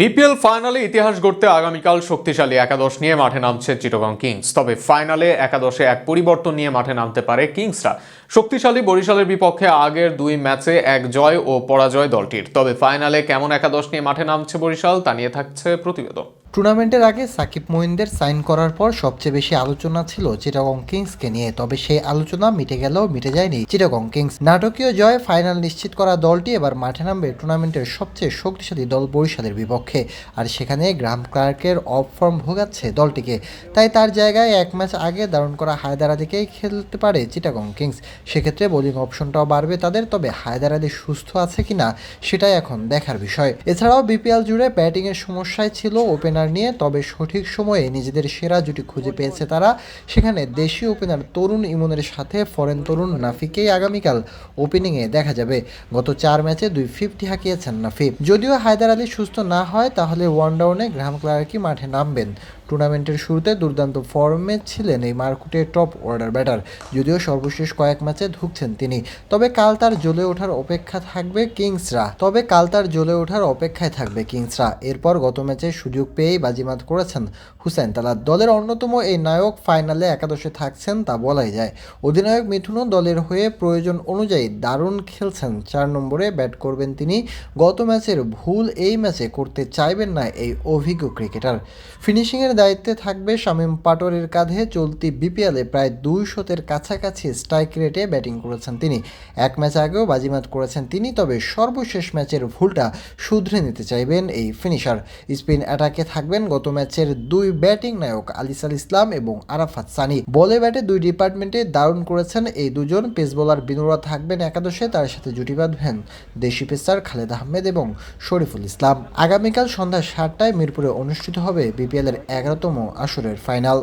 BPL ফাইনালে ইতিহাস গড়তে আগামীকাল শক্তিশালী একাদশ নিয়ে মাঠে নামছে চিটগং কিংস। তবে ফাইনালে একাদশে এক পরিবর্তন নিয়ে মাঠে নামতে পারে কিংসরা। শক্তিশালী বরিশালের বিপক্ষে আগের দুই ম্যাচে এক জয় ও পরাজয় দলটির। তবে ফাইনালে কেমন একাদশ নিয়ে মাঠে নামছে বরিশাল তা নিয়ে থাকছে প্রতিবেদন। টুর্নামেন্টের আগে সাকিব মহিনদের সাইন করার পর সবচেয়ে বেশি আলোচনা ছিল চিটাগং কিংসকে নিয়ে, তবে সেই আলোচনা মিটে গেলেও মিটে যায়নি চিটাগং কিংস। নাটকীয় জয় ফাইনাল নিশ্চিত করা দলটি এবার মাঠে নামবে টুর্নামেন্টের সবচেয়ে শক্তিশালী দল বরিশালের বিপক্ষে, আর সেখানে গ্রাম ক্লার্কের অফ ফর্ম ভোগাচ্ছে দলটিকে। তাই তার জায়গায় এক ম্যাচ আগে দারুণ করা হায়দারাদিকেই খেলতে পারে চিটাগং কিংস। সেক্ষেত্রে বোলিং অপশনটাও বাড়বে তাদের, তবে হায়দারাদি সুস্থ আছে কিনা সেটাই এখন দেখার বিষয়। এছাড়াও বিপিএল জুড়ে ব্যাটিংয়ের সমস্যায় ছিল ওপেনার নিয়ে, তবে সঠিক সময়ে নিজেদের সেরা জুটি খুঁজে পেয়েছে তারা। সেখানে দেশীয় ওপেনার তরুণ ইমনের সাথে ফরেন তরুণ নাফিকেই আগামীকাল ওপেনিংয়ে দেখা যাবে। গত চার ম্যাচে দুই ফিফটি হাঁকিয়েছেন নাফি যদিও হায়দার আলী সুস্থ না হয়, তাহলে ওয়ান ডাউনে গ্রাহাম ক্লার্কই মাঠে নামবেন। টুর্নামেন্টের শুরুতে দুর্দান্ত ফর্মে ছিলেন এই মার্কুটের টপ অর্ডার ব্যাটার যদিও সর্বশেষ কয়েক ম্যাচে ধুকছেন তিনি। তবে কাল তার জ্বলে ওঠার অপেক্ষা থাকবে কিংসরা। তবে কাল তার জ্বলে ওঠার অপেক্ষায় থাকবে কিংসরা। এরপর গত ম্যাচে সুযোগ পেয়েই বাজিমাত করেছেন হুসেন তালাত। দলের অন্যতম এই নায়ক ফাইনালে একাদশে থাকছেন তা বলাই যায়। অধিনায়ক মিঠুনও দলের হয়ে প্রয়োজন অনুযায়ী দারুণ খেলছেন। চার নম্বরে ব্যাট করবেন তিনি। গত ম্যাচের ভুল এই ম্যাচে করতে চাইবেন না এই অভিজ্ঞ ক্রিকেটার ফিনিশিংয়ের দায়িত্বে থাকবে শামীম পাটোয়ারির কাঁধে চলতি বিপিএলে প্রায় দুই শতের কাছাকাছি স্ট্রাইক রেটে ব্যাটিং করেছেন তিনি। এক ম্যাচ আগেও বাজিমাত করেছেন তিনি, তবে সর্বশেষ ম্যাচের ভুলটা শুধরে নিতে চাইবেন এই ফিনিশার। স্পিন অ্যাটাকে থাকবেন গত ম্যাচের দুই ব্যাটিং নায়ক আলিসাল ইসলাম এবং আরাফাত সানি। বলে ব্যাটে দুই ডিপার্টমেন্টে দারুণ করেছেন এই দুজন। পেস বোলার বিনুরা থাকবেন একাদশে, তার সাথে জুটি বাঁধবেন দেশি পেসার খালেদ আহমেদ এবং শরীফুল ইসলাম। আগামীকাল সন্ধ্যা সাতটায় মিরপুরে অনুষ্ঠিত হবে বিপিএল এর এগারোতম আসরের ফাইনাল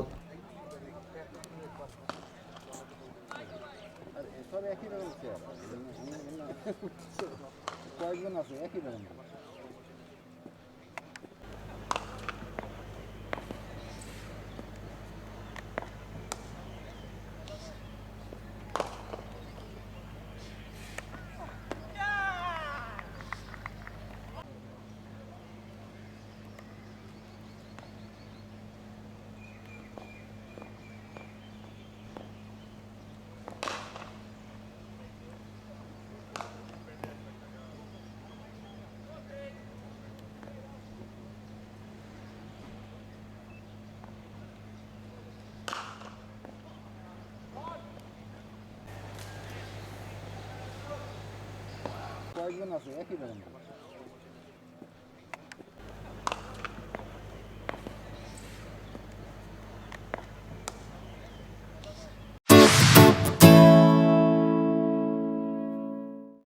কয়েকজন আছে একই কয়েকজন আছে একই রকম